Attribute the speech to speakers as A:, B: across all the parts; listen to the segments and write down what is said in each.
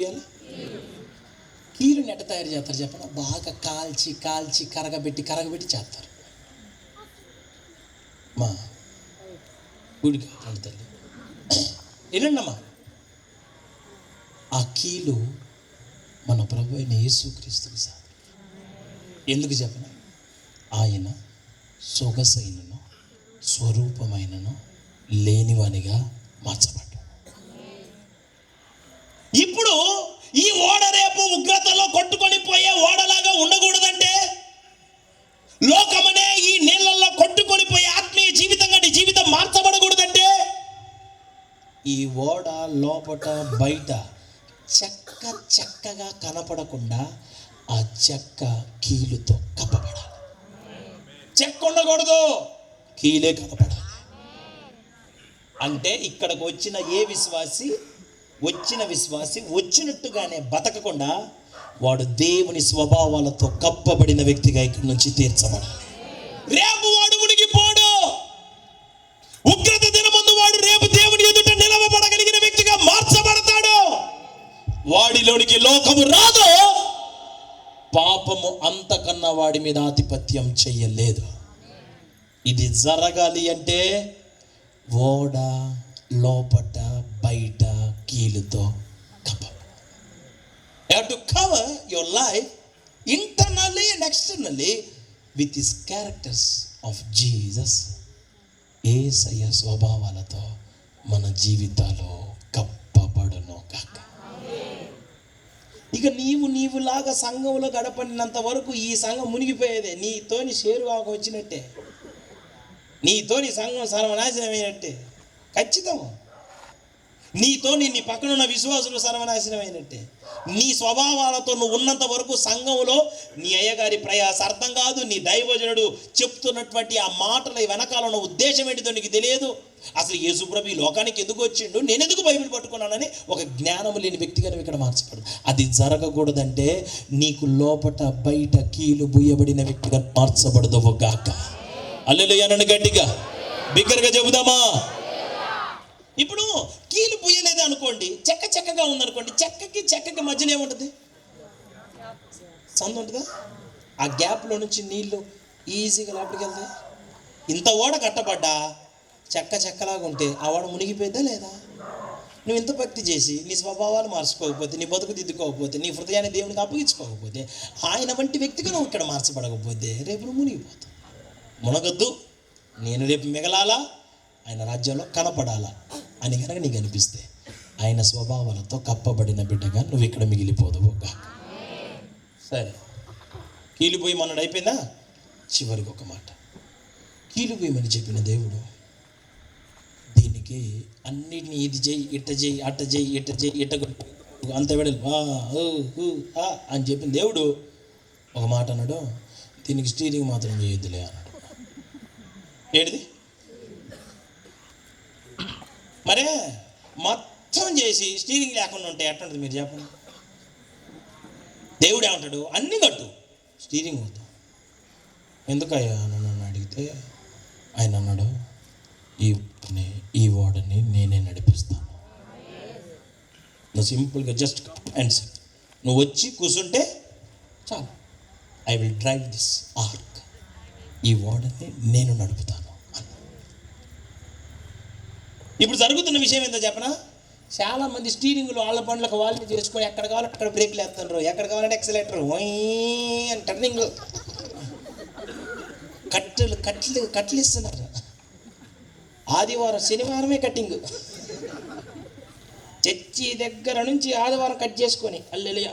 A: చేయాలి? కీలుని ఎట్ట తయారు చేస్తారు చెప్పండి. బాగా కాల్చి కాల్చి కరగబెట్టి కరగబెట్టి చేస్తారు. మా గుడికి తల్లి. వినండమ్మా ఆ కీలు మన ప్రభు అయిన యేసుక్రీస్తుకి సార్ ఎందుకు చెప్పిన? ఆయన సొగసైనను స్వరూపమైనను లేనివానిగా మార్చబడ్డాడు ఇప్పుడు ఈ ఓడ రేపు ఉగ్రతలో కొట్టుకొని పోయే ఓడలాగా ఉండకూడదంటే లోకమనే ఈ నీళ్ళల్లో కొట్టుకొని పోయే ఆత్మీయ జీవితంగా నీ జీవితం మార్చబడకూడదంటే ఈ ఓడ లోపట బయట చెక్క చెక్కగా కనపడకుండా ఆ చెక్క కీలుతో కప్పబడాలి. చెక్క ఉండకూడదు. కీలే కనపడాలి. అంటే ఇక్కడికి వచ్చిన ఏ విశ్వాసి వచ్చిన విశ్వాసి వచ్చినట్టుగానే బతకకుండా వాడు దేవుని స్వభావాలతో కప్పబడిన వ్యక్తిగా ఇక్కడి నుంచి తీర్చబడాలి. రేపు అంతకన్నా మీద ఆధిపత్యం చెయ్యలేదు ఇది జరగాలి అంటే ఓడ లోపట బయట కీలుతో కప్ప. To cover your life internally and externally with his characters of Jesus Yesayya స్వభావాలతో మన జీవితాలు కప్పబడును కాక ఇక నీవు నీవులాగా సంఘంలో గడపడినంత వరకు ఈ సంఘం మునిగిపోయేదే. నీతోని షేరువాక వచ్చినట్టే. నీతోని సంఘం సర్వనాశనమైనట్టే. ఖచ్చితం నీతో నీ నీ పక్కన ఉన్న విశ్వాసులు సర్వనాశనమైనట్టే నీ స్వభావాలతో నువ్వు ఉన్నంత వరకు సంఘంలో నీ అయ్యగారి ప్రయాస అర్థం కాదు నీ దైవజనుడు చెప్తున్నటువంటి ఆ మాటల వెనకాల ఉన్న ఉద్దేశం ఏంటిదో నీకు తెలియదు. అసలు యేసుప్రభు ఈ లోకానికి ఎందుకు వచ్చిండు? నేను ఎందుకు బైబిల్ పట్టుకున్నానని ఒక జ్ఞానం లేని వ్యక్తిగా నువ్వు ఇక్కడ మార్చబడు అది జరగకూడదంటే నీకు లోపట బయట కీలు బుయ్యబడిన వ్యక్తిగా మార్చబడదు గాక. అల్లెలు గట్టిగా. బిగ్గరగా చెబుదామా? ఇప్పుడు కీలు పుయ్యలేదు అనుకోండి చెక్క చెక్కగా ఉందనుకోండి చెక్కకి చెక్కకి మధ్యలో ఏముంటుంది? సందు ఉంటుందా? ఆ గ్యాప్లో నుంచి నీళ్ళు ఈజీగా లోపలికి వెళ్తాయి. ఇంత ఓడ కట్టబడ్డా చెక్క చెక్కలాగా ఉంటే ఆ ఓడ మునిగిపోయిందా లేదా? నువ్వు ఇంత భక్తి చేసి నీ స్వభావాలు మార్చుకోకపోతే నీ బతుకు దిద్దుకోకపోతే నీ హృదయాన్ని దేవునికి అప్పగించుకోకపోతే ఆయన వంటి వ్యక్తిగా నువ్వు ఇక్కడ మార్చబడకపోతే రేపు నువ్వు మునిగిపోతావు. మునగద్దు. నేను రేపు మిగలాలా? ఆయన రాజ్యంలో కనపడాలా? అని కనుక నీకు అనిపిస్తే ఆయన స్వభావాలతో కప్పబడిన బిడ్డగా నువ్వు ఇక్కడ మిగిలిపోదువు సరే. కీలిపోయి మనడు అయిపోయిందా? చివరికి ఒక మాట. కీలిపోయమని చెప్పిన దేవుడు దీనికి అన్నిటిని ఇది చేయి ఇట్ట చేయి అట్ట చేయి ఇట్ట చేయి ఇట్ట అంత వెడలు. అని చెప్పిన దేవుడు ఒక మాట అన్నాడు. దీనికి స్టీరింగ్ మాత్రం చేయొద్దులే అన్నాడు. ఏంటిది? మరే మొత్తం చేసి స్టీరింగ్ లేకుండా ఉంటే ఎట్లుంటుంది మీరు చెప్పండి? దేవుడు ఏమంటాడు? అన్ని కట్టు. స్టీరింగ్ వద్దు. ఎందుకయ్యా నన్ను అడిగితే ఆయన అన్నాడు ఈ ఈ ఓడని నేనే నడిపిస్తాను. నువ్వు సింపుల్గా జస్ట్ అండ్ నువ్వు వచ్చి కూర్చుంటే చాలు. I will drive this ark ఈ ఓడని నేను నడుపుతాను. ఇప్పుడు జరుగుతున్న విషయం ఏంటో చెప్పనా? చాలా మంది స్టీరింగ్లు వాళ్ళ పనులకు వాళ్ళని చేసుకొని ఎక్కడ కావాలంటే అక్కడ బ్రేక్లు వేస్తున్నారు ఎక్కడ కావాలంటే ఎక్సలేటర్ అని టర్నింగ్ కట్టెలు కట్లు కట్లు ఇస్తున్నారు. ఆదివారం శనివారమే కట్టింగ్ చర్చి దగ్గర నుంచి ఆదివారం కట్ చేసుకొని. అల్లెలియా.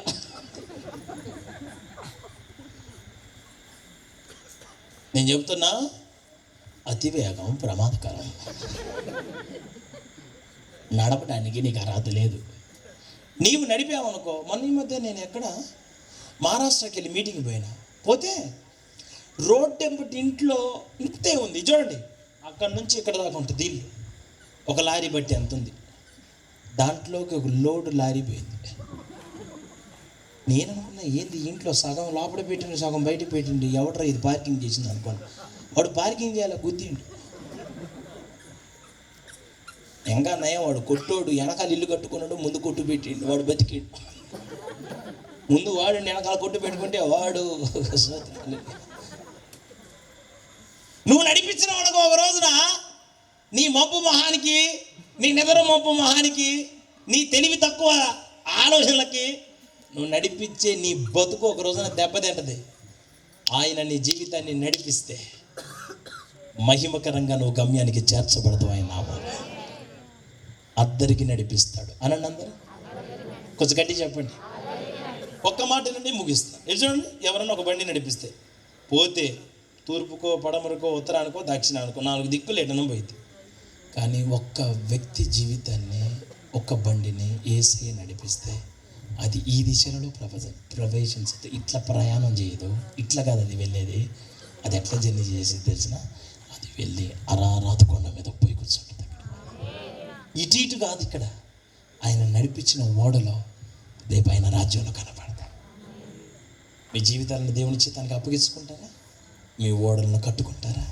A: నేను చెప్తున్నా అతివేగం ప్రమాదకరం. నడపడానికి నీకు అర్హత లేదు. నీవు నడిపావనుకో మొన్న ఈ మధ్య నేను ఎక్కడ మహారాష్ట్రకి వెళ్ళి మీటింగ్ పోయినా. పోతే రోడ్ ఎంబటి ఇంట్లో ఇంతే ఉంది. చూడండి అక్కడ నుంచి ఇక్కడ దాకా ఉంటుంది ఇల్లు. ఒక లారీ బట్టి ఎంత ఉంది? దాంట్లోకి ఒక లోడ్ లారీ పోయింది. నేను అనుకున్నా ఏంది ఇంట్లో సగం లోపల పెట్టిండు సగం బయట పెట్టిండు ఎవడరా ఇది పార్కింగ్ చేసింది అనుకోండి వాడు పార్కింగ్ చేయాలి గుద్దిండు ఇంకా నయం వాడు. కొట్టోడు వెనకాల ఇల్లు కట్టుకున్నాడు ముందు కొట్టు పెట్టిండు వాడు బతికిండు. ముందు వాడు వెనకాల కొట్టు పెట్టుకుంటే వాడు నువ్వు నడిపించిన వాడుకో ఒక రోజున నీ మబ్బు మొహానికి నీ నిద్ర మబ్బు మొహానికి నీ తెలివి తక్కువ ఆలోచనలకి నువ్వు నడిపించే నీ బతుకు ఒక రోజున దెబ్బతింటది. ఆయన నీ జీవితాన్ని నడిపిస్తే. మహిమకరంగా నువ్వు గమ్యానికి చేర్చబడదు ఆయన నామాలు అద్దరికి నడిపిస్తాడు. అనండి అందరు? కొంచెం గట్టి చెప్పండి. ఒక్క మాట నుండి ముగిస్తాను ఇది చూడండి ఎవరన్నా ఒక బండి నడిపిస్తే. పోతే తూర్పుకో పడమరకో ఉత్తరానికో దక్షిణానికో నాలుగు దిక్కులు ఎటనం పోయింది కానీ ఒక్క వ్యక్తి జీవితాన్ని ఒక్క బండిని ఏసీ నడిపిస్తే అది ఈ దిశలో ప్రపంచ ప్రవేశించదు. ఇట్లా ప్రయాణం చేయదు. ఇట్లా కాదు అది వెళ్ళేది. అది ఎట్లా జర్నీ చేసేది తెలిసిన వెళ్ళి అరారాత కొండ మీద పోయి కూర్చుంటుంది ఇటు ఇటు కాదు ఇక్కడ. ఆయన నడిపించిన ఓడలో రేపు ఆయన రాజ్యంలో కనపడతాడు. మీ జీవితాలను దేవుని చిత్తానికి అప్పగించుకుంటారా? మీ ఓడలను కట్టుకుంటారా?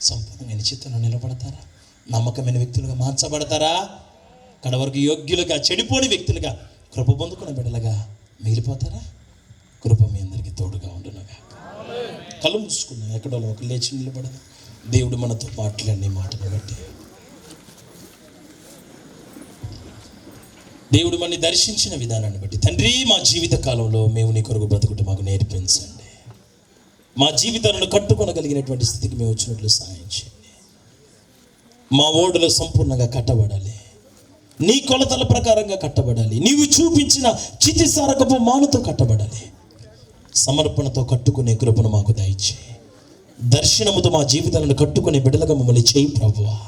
A: సంపూర్ణమైన చిత్తంలో నిలబడతారా? నమ్మకమైన వ్యక్తులుగా మార్చబడతారా? కడ వరకు యోగ్యులుగా చెడిపోని వ్యక్తులుగా కృప పొందుకున్న బిడ్డలుగా మిగిలిపోతారా కృప మీ అందరికీ తోడుగా ఉండునుగా కళ్ళు మూసుకున్నాం ఎక్కడో ఒక లేచి నిలబడదు. దేవుడు మనతో మాట్లాడిన మాటను బట్టి. దేవుడు మనని దర్శించిన విధానాన్ని బట్టి. తండ్రి మా జీవిత కాలంలో మేము నీ కొరకు బ్రతుకుట మాకు నేర్పించండి. మా జీవితాలను కట్టుకొనగలిగినటువంటి స్థితికి మేము వచ్చినట్లు సహాయం చేయండి. మా ఓడలు సంపూర్ణంగా కట్టబడాలి. నీ కొలతల ప్రకారంగా కట్టబడాలి. నీవు చూపించిన చితిసారకపు మానుతో కట్టబడాలి. సమర్పణతో కట్టుకునే కృపను మాకు దయచేయి. దర్శనముతో మా జీవితాలను కట్టుకునే బిడ్డలుగా మమ్మల్ని చేయి ప్రభువా.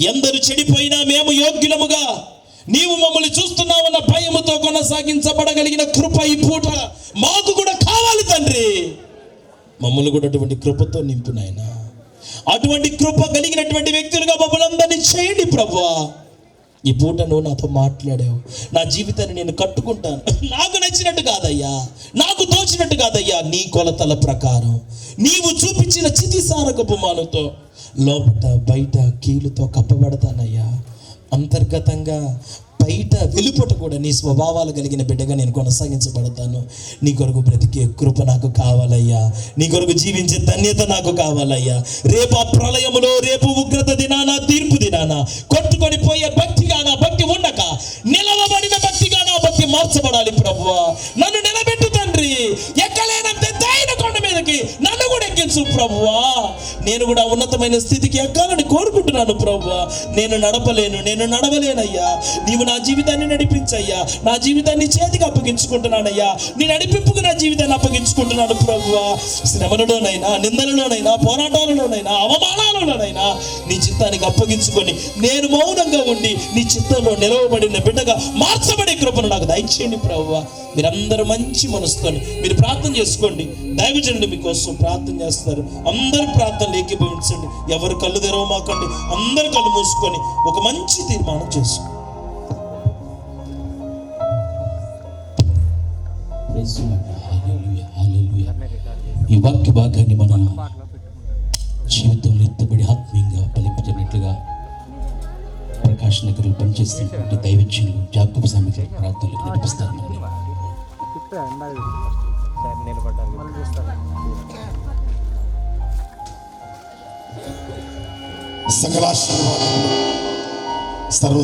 A: ఎందరు చెడిపోయినా మేము యోగ్యులముగా నీవు మమ్మల్ని చూస్తున్నావన్న భయముతో కొనసాగించబడగలిగిన కృప ఈ పూట మాకు కూడా కావాలి తండ్రి. మమ్మల్ని కూడా అటువంటి కృపతో నింపునాయన అటువంటి కృప కలిగినటువంటి వ్యక్తులుగా మమ్మల్ని చేయండి ప్రభువా. ఈ పూట నువ్వు నాతో మాట్లాడావు. నా జీవితాన్ని నేను కట్టుకుంటాను. నాకు నచ్చినట్టు కాదయ్యా. నాకు తోచినట్టు కాదయ్యా. నీ కొలతల ప్రకారం. నీవు చూపించిన చితిసారకపు మాలతో లోపట బయట కీలుతో కప్పబడతానయ్యా. అంతర్గతంగా బయట వెలుపట కూడా నీ స్వభావాలు కలిగిన బిడ్డగా నేను కొనసాగించబడతాను. నీ కొరకు బ్రతికే కృప నాకు కావాలయ్యా. నీ కొరకు జీవించే ధన్యత నాకు కావాలయ్యా. రేపు ఆ ప్రళయములో రేపు ఉగ్రత దినాన తీర్పు దినాన కొట్టుకొని పోయే భక్తిగా నా భక్తి ఉండక. నిలవబడిన భక్తిగా నా భక్తి మార్చబడాలి ప్రభువా. నన్ను నిలబెట్టు. నన్ను ప్రభువా నేను కూడా ఉన్నతమైన స్థితికి ఎక్కాలని కోరుకుంటున్నాను ప్రభువా. నేను నడపలేను నేను నడవలేనయ్యా. నీవు నా జీవితాన్ని నడిపించయ్యా. నా జీవితాన్ని చేతికి అప్పగించుకుంటున్నానయ్యా. నీ నడిపింపుకు నా జీవితాన్ని అప్పగించుకుంటున్నాను ప్రభువా. శ్రమలలోనైనా నిందలలోనైనా పోరాటాలలోనైనా అవమానం నీ చిత్తానికి అప్పగించుకొని నేను మౌనంగా ఉండి నీ చిత్తంలో నిలవబడిన బిడ్డగా మార్చబడే కృపను నాకు దయచేయండి ప్రభువా మీరందరూ మంచి మనసుతోని మీరు ప్రార్థన చేసుకోండి. దైవజనుడు మీకోసం ప్రార్థన చేస్తారు. అందరూ ప్రార్థనలు ఏకీభవించండి ఎవరు కళ్ళు తెరవమాకండి. అందరు కళ్ళు మూసుకొని ఒక మంచి తీర్మానం చేసుకోండి ఈ వాక్య భాగాన్ని మనం జీవితంలో ఎత్తబడి ఆత్మీయంగా ఫలింపజేసినట్లుగా ప్రకాష్ నగర్లో పనిచేస్తున్నటువంటి దైవజ్యులు జాకబ్ స్వామి గారి నడిపిస్తారు మనల్ని.
B: సర్వ